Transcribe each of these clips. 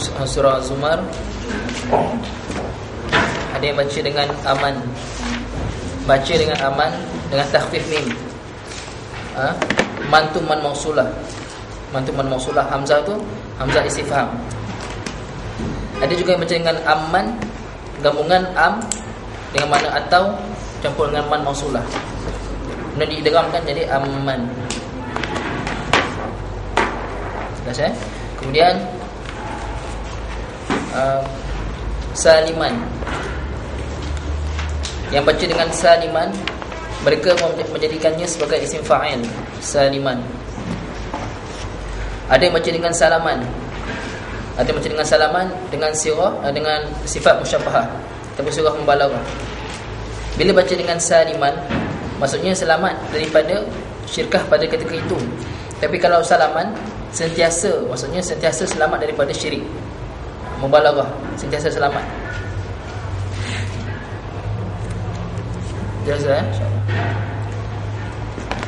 surah Az-Zumar ada yang baca dengan aman. Baca dengan aman dengan takhfif mim. Ha? man tu man mausulah. Man tu man mausulah hamzah tu hamzah istifham ada juga yang baca dengan aman gabungan am dengan mana atau campur dengan man mausulah. Kemudian diidghamkan jadi aman. Jelas eh? Kemudian uh, Saliman. Yang baca dengan Saliman Mereka menjadikannya sebagai isim fa'il Saliman. Ada yang baca dengan Salaman. Ada yang baca dengan Salaman Dengan sirah uh, Dengan sifat musyabahah Tapi surah membalarah Bila baca dengan Saliman Maksudnya selamat daripada Syirkah pada ketika itu. Tapi kalau Salaman sentiasa maksudnya sentiasa selamat daripada syirik mubalaghah sentiasa selamat. Jelas eh?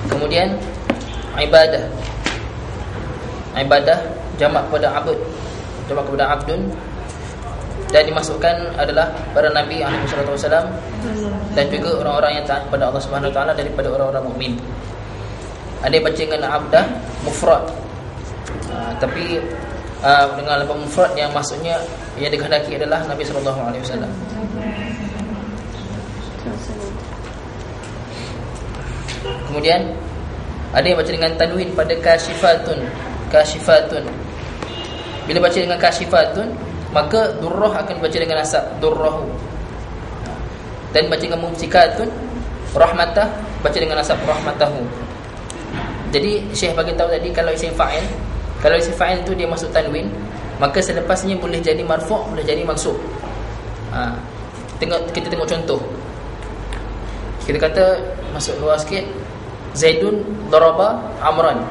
Kemudian ibadah. Ibadah jamak kepada abud jamak kepada abdun. Dan dimasukkan adalah para nabi alaihi wasallam dan juga orang-orang yang taat kepada Allah Subhanahu taala daripada orang-orang mukmin. Ada baca dengan abdah mufrad. Ah, tapi uh, dengan lafaz mufrad yang maksudnya yang dikehendaki adalah Nabi sallallahu alaihi wasallam. Kemudian ada yang baca dengan tanwin pada kasyifatun, kasyifatun. Bila baca dengan kasyifatun, maka durrah akan baca dengan asab durrahu. Dan baca dengan mumsikatun, rahmatah baca dengan asab rahmatahu. Jadi Syekh bagi tahu tadi kalau isim fa'il kalau isim fa'il tu dia masuk tanwin, maka selepasnya boleh jadi marfu', boleh jadi mansub. Ha, tengok kita tengok contoh. Kita kata masuk luar sikit Zaidun daraba Amran.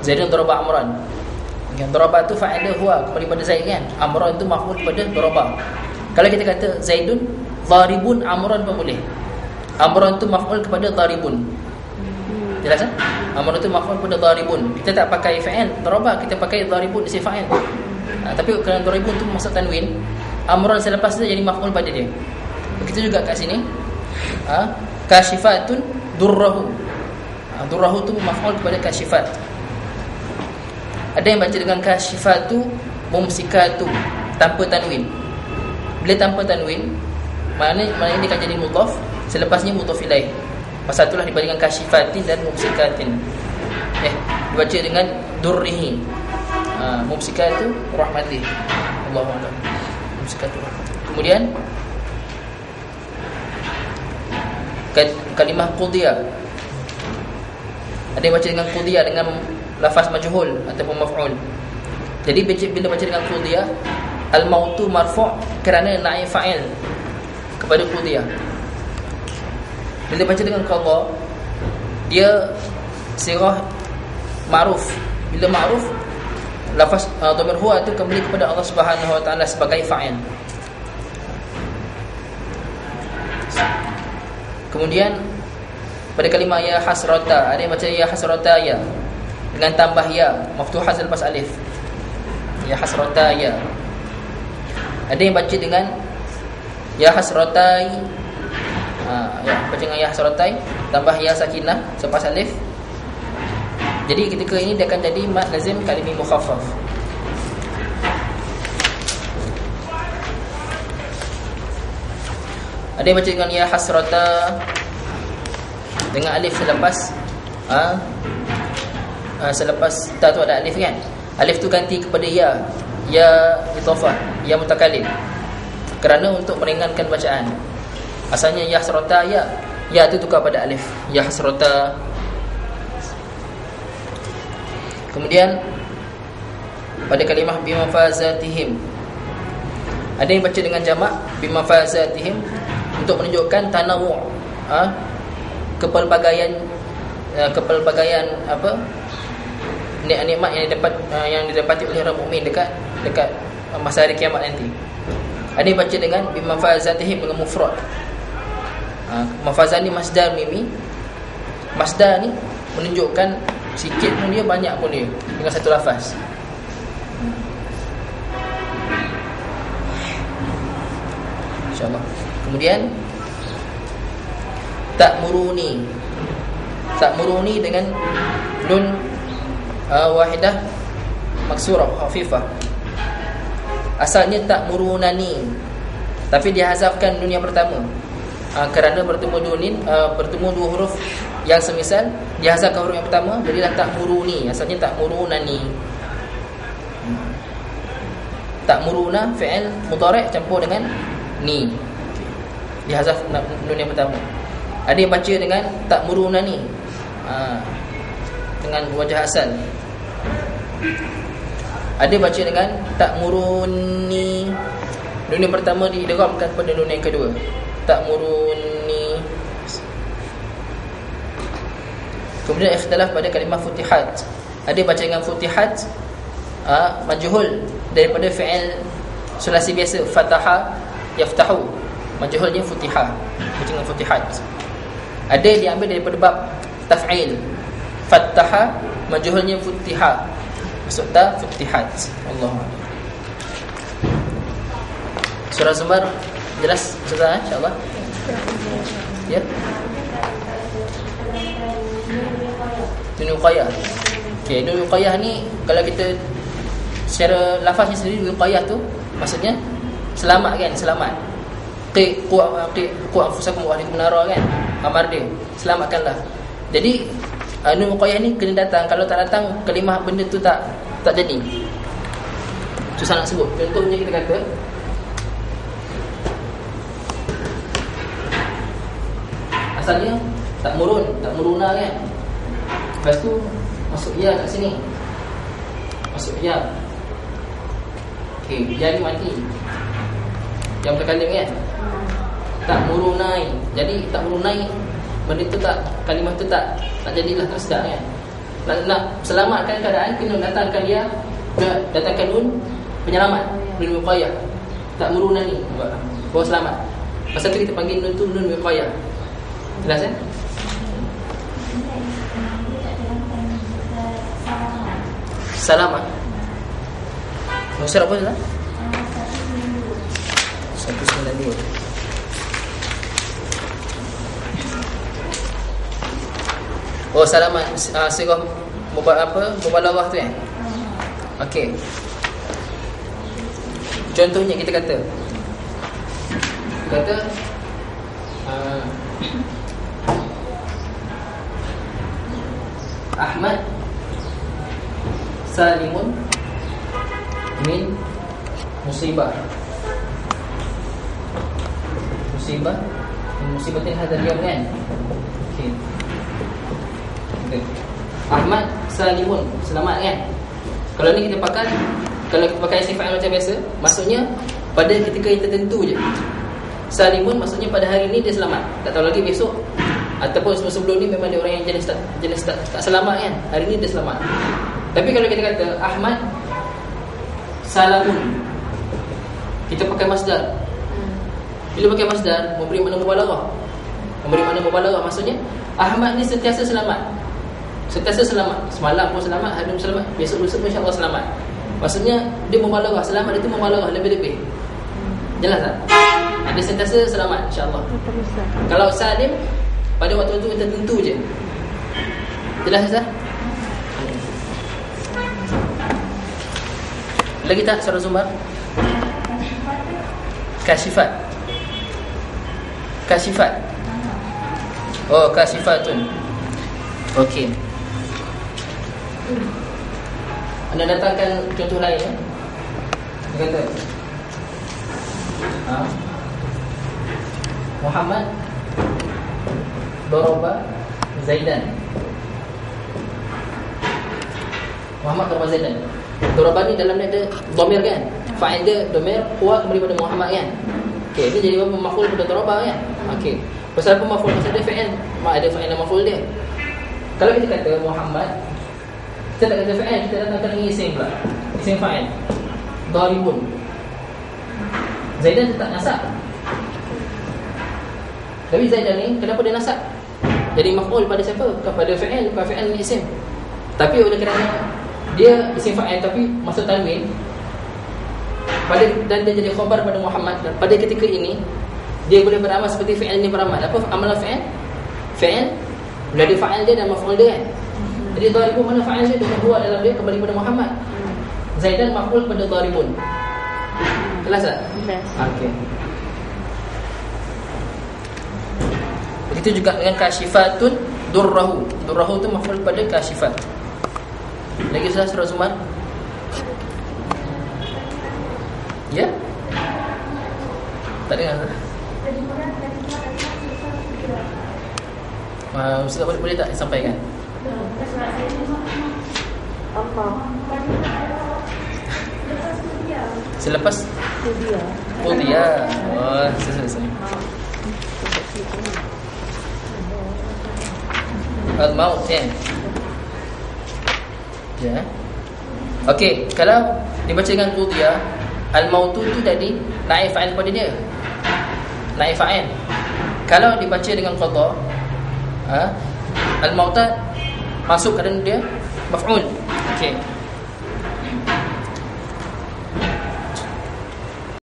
Zaidun daraba Amran. Yang daraba tu fa'il huwa kepada Zaid kan. Amran tu maf'ul kepada daraba. Kalau kita kata Zaidun daribun Amran pun boleh. Amran tu maf'ul kepada daribun. Jelas kan? Amrun itu maf'ul pada daribun. Kita tak pakai fa'il, daraba kita pakai daribun isim fa'il. Ha, tapi kerana daribun tu masuk tanwin, amrun selepas tu jadi maf'ul pada dia. Begitu juga kat sini. Ha, kasyifatun durrahu. Ha, durrahu tu maf'ul kepada kasyifat. Ada yang baca dengan kasyifatu mumsikatu tanpa tanwin. Bila tanpa tanwin, mana mana ini akan jadi mudhaf, selepasnya mudhaf ilaih. Pasal itulah dibandingkan kasyifatin dan mumsikatin. Eh, dibaca dengan durrihi. Ha, mumsikat itu rahmatih. Allahu a'lam. Mumsikat itu. Kemudian kalimah qudiyah. Ada yang baca dengan qudiyah dengan lafaz majhul ataupun maf'ul. Jadi bila baca dengan qudiyah, al-mautu marfu' kerana naib fa'il kepada qudiyah. Bila baca dengan qadha dia sirah ma'ruf. Bila ma'ruf lafaz uh, dhamir huwa itu kembali kepada Allah Subhanahu wa taala sebagai fa'il. Kemudian pada kalimah ya hasrata ada baca ya hasrata ya dengan tambah ya maftuhah selepas alif. Ya hasrata ya. Ada yang baca dengan ya hasratai ha, ya, dengan ya hasratai tambah ya sakinah selepas alif. Jadi ketika ini dia akan jadi mad lazim kalimi mukhaffaf. Ada yang baca dengan ya hasrata dengan alif selepas ha, ha, selepas ta tu ada alif kan? Alif tu ganti kepada ya ya itofah ya mutakalim kerana untuk meringankan bacaan Asalnya ya hasrata ya. Ya itu tukar pada alif. Ya hasrata. Kemudian pada kalimah bimafazatihim. Ada yang baca dengan jamak bimafazatihim untuk menunjukkan tanawu' ha? kepelbagaian uh, kepelbagaian apa? nikmat yang didapat uh, yang didapati oleh orang mukmin dekat dekat masa hari kiamat nanti. Ada yang baca dengan bimafazatihim dengan mufrad Ha, Mafazal ni masdar mimi Masdar ni menunjukkan Sikit pun dia, banyak pun dia. Dengan satu lafaz. InsyaAllah. Kemudian Tak muruni Tak muruni dengan Nun uh, Wahidah Maksurah Hafifah. Asalnya tak murunani Tapi dihazafkan dunia pertama uh, kerana bertemu dua nin uh, bertemu dua huruf yang semisal dihazafkan huruf yang pertama jadilah ta'muruni asalnya ta'murunani hmm. ta'muruna fi'il mudhari' campur dengan ni. Dihazaf nun yang pertama. Ada yang baca dengan ta'murunani ha, dengan wajah asal. Ada baca dengan ta'muruni nun yang pertama diidghamkan pada nun yang kedua ta'muruni kemudian ikhtilaf pada kalimah futihat. Ada baca dengan futihat uh, majhul daripada fi'il sulasi biasa fataha yaftahu. Majhulnya futihah baca dengan futihat. Ada diambil daripada bab taf'il. Fataha majhulnya futiha. Maksud ta futihat? Allah Surah Zumar jelas sudah insyaallah ya Nun Qayah Okey, Nun Qayah ni kalau kita secara lafaznya sendiri Nun Qayah tu maksudnya selamat kan, selamat. Qi qu qi qu anfusakum wa ahlikum nara kan. Amar dia, selamatkanlah. Jadi Nun Qayah ni kena datang kalau tak datang kalimah benda tu tak tak jadi. Susah nak sebut. Contohnya kita kata asalnya tak murun, tak muruna kan. Lepas tu masuk ya kat sini. Masuk ya. Okey, ya ni mati. Yang berkalim kan. Tak murunai. Jadi tak murunai benda tu tak kalimah tu tak tak jadilah tak sedap kan. Nak, nak selamatkan keadaan kena datangkan dia datangkan nun penyelamat nun wiqayah. Tak murunani. Bawa selamat. Pasal tu kita panggil nun tu nun wiqayah. Jelas ya? Salam ah. Maksud apa tu lah? Satu sembilan dua. Oh salamat uh, Sirah Mubal apa Mubalawah tu kan Okey Contohnya kita kata Kata uh, Ahmad. Salimun. Min. Musibah. Musibah. Musibatin hadar diam kan? Okay. okay. Ahmad Salimun. Selamat kan? Kalau ni kita pakai Kalau kita pakai sifat macam biasa Maksudnya Pada ketika yang tertentu je. Salimun maksudnya pada hari ni dia selamat. Tak tahu lagi besok Ataupun sebelum ni memang dia orang yang jenis tak, jenis tak, tak selamat kan? Hari ni dia selamat. Tapi kalau kita kata Ahmad Salamun Kita pakai masdar. Bila pakai masdar Memberi makna mubalarah Memberi makna mubalarah Maksudnya Ahmad ni sentiasa selamat. Sentiasa selamat. Semalam pun selamat Hari pun selamat. Besok lusa pun insyaAllah selamat. Maksudnya Dia mubalarah Selamat dia tu mubalarah Lebih-lebih. Jelas tak? Dia sentiasa selamat InsyaAllah. Kalau Salim pada waktu-waktu yang tertentu je Jelas tak? Lagi tak surah Zumar? Kasifat Kasifat Oh kasifatun Okey Anda datangkan contoh lain ya? Kata ha? Muhammad Doroba Zaidan. Muhammad Doroba Zaidan. Doroba ni dalam ni ada Domir kan? Fa'il dia Domir Kuat kembali pada Muhammad kan? Okay Ini jadi apa? Maful pada Doroba kan? Okay Pasal apa Maful? Pasal dia fa'il. Ada fa'il dan Maful dia. Kalau kita kata Muhammad Kita tak kata fa'il Kita datangkan isim pula. Isim fa'il. Daribun. Zaidan tak nasab tapi Zaidan ni kenapa dia nasab? Jadi maf'ul pada siapa? Kepada fa'il, kepada fa'il ni isim. Tapi oleh kerana dia isim fa'il tapi masuk tanwin pada dan dia jadi khabar pada Muhammad dan pada ketika ini Dia boleh beramal seperti fi'il ni beramal. Apa amalan fi'il? Fi'il bila ada fa'il dia dan maf'ul dia kan. Jadi daribun mana fa'il dia dengan huwa dalam dia kembali kepada Muhammad. Zaidan maf'ul kepada daribun. Kelas tak? Kelas. Okey. Begitu juga dengan kasyifatun durrahu. Durrahu tu maf'ul pada kasyifat. Lagi sudah surah Zumar? Ya? Tak dengar. Uh, Ustaz boleh, boleh tak sampaikan? Selepas Itu dia. Qudiyah. Oh, selesai. Al-maut kan? Ya. Okey, kalau dibaca dengan qudiyah, al-maut tu tadi naib fa'il pada dia. Naib fa'il. Kalau dibaca dengan qada, ha? Al-maut masuk kerana dia maf'ul. Okey.